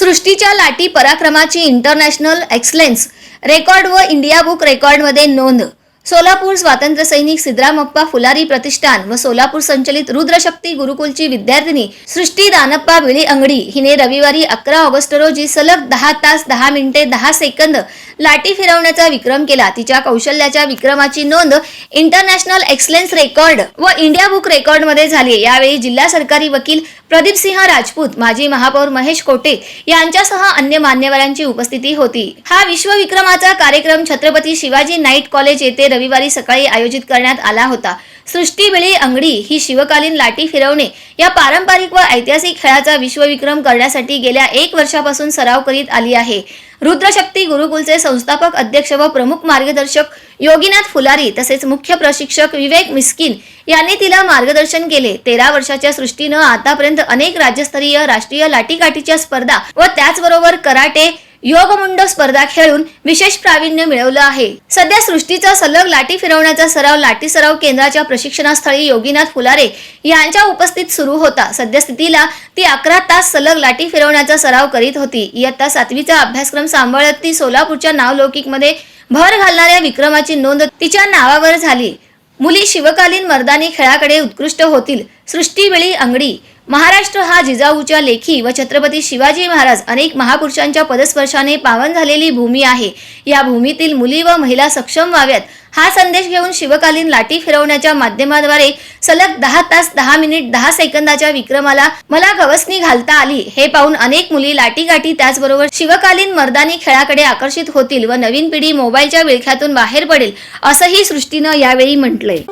सृष्टीच्या लाटी पराक्रमाची international excellence record व इंडिया बुक रेकॉर्डमध्ये नोंद. सोलापूर स्वातंत्र्य सैनिक सिद्रामप्पा फुलारी प्रतिष्ठान व सोलापूर संचलित रुद्रशक्ती गुरुकुलची विद्यार्थिनी सृष्टी दानप्पा विळी अंगडी हिने रविवारी अकरा ऑगस्ट रोजी सलग दहा तास दहा मिनिटे दहा सेकंद लाटी फिरवण्याचा विक्रम केला. तिच्या कौशल्याच्या विक्रमाची नोंद इंटरनॅशनल एक्सलेन्स रेकॉर्ड व इंडिया बुक रेकॉर्डमध्ये झाली. यावेळी जिल्हा सरकारी वकील प्रदीप सिंह राजपूत माजी महापौर महेश कोटे यांच्यासह अन्य मान्यवरांची उपस्थिती होती. हा विश्वविक्रमाचा कार्यक्रम छत्रपती शिवाजी नाईट कॉलेज येथे रविवारी सकाळी आयोजित करण्यात आला होता. सृष्टीवेळी अंगडी ही शिवकालीन लाटी फिरवणे या पारंपरिक व ऐतिहासिक खेळाचा विश्वविक्रम करण्यासाठी गेल्या एक वर्षापासून सराव करीत आली आहे. रुद्रशक्ती गुरुकुलचे संस्थापक अध्यक्ष व प्रमुख मार्गदर्शक योगीनाथ फुलारी तसेच मुख्य प्रशिक्षक विवेक मिस्किन यांनी तिला मार्गदर्शन केले. तेरा वर्षाच्या सृष्टीनं आतापर्यंत अनेक राज्यस्तरीय राष्ट्रीय लाटीकाठीच्या स्पर्धा व त्याचबरोबर कराटे योगमुंड स्पर्धा खेळून विशेष प्रावीण्य मिळवलं आहे. सध्या सृष्टीचा सलग लाटी फिरवण्याचा सराव लाटी सराव केंद्राच्या प्रशिक्षणास्थळी योगीनाथ फुलारे यांच्या उपस्थित सुरू होता. सद्यस्थितीला ती अकरा तास सलग लाटी फिरवण्याचा सराव करीत होती. इयत्ता सातवीचा अभ्यासक्रम सांभाळत ती सोलापूरच्या नावलौकिकमध्ये भर घालणाऱ्या विक्रमाची नोंद तिच्या नावावर झाली. मुली शिवकालीन मर्दानी खेळाकडे उत्कृष्ट होतील. सृष्टीवेळी अंगडी महाराष्ट्र हा जिजाऊच्या लेखी व छत्रपती शिवाजी महाराज अनेक महापुरुषांच्या पदस्पर्शाने पावन झालेली भूमी आहे. या भूमीतील मुली व महिला सक्षम व्हाव्यात. हा संदेश घेऊन शिवकालीन लाटी फिरवण्याच्या माध्यमाद्वारे सलग दहा तास दहा मिनिट दहा सेकंदाच्या विक्रमाला मला गवसणी घालता आली. हे पाहून अनेक मुली लाटीगाठी त्याचबरोबर शिवकालीन मर्दानी खेळाकडे आकर्षित होतील व नवीन पिढी मोबाईलच्या विळख्यातून बाहेर पडेल असंही सृष्टीनं यावेळी म्हटलंय.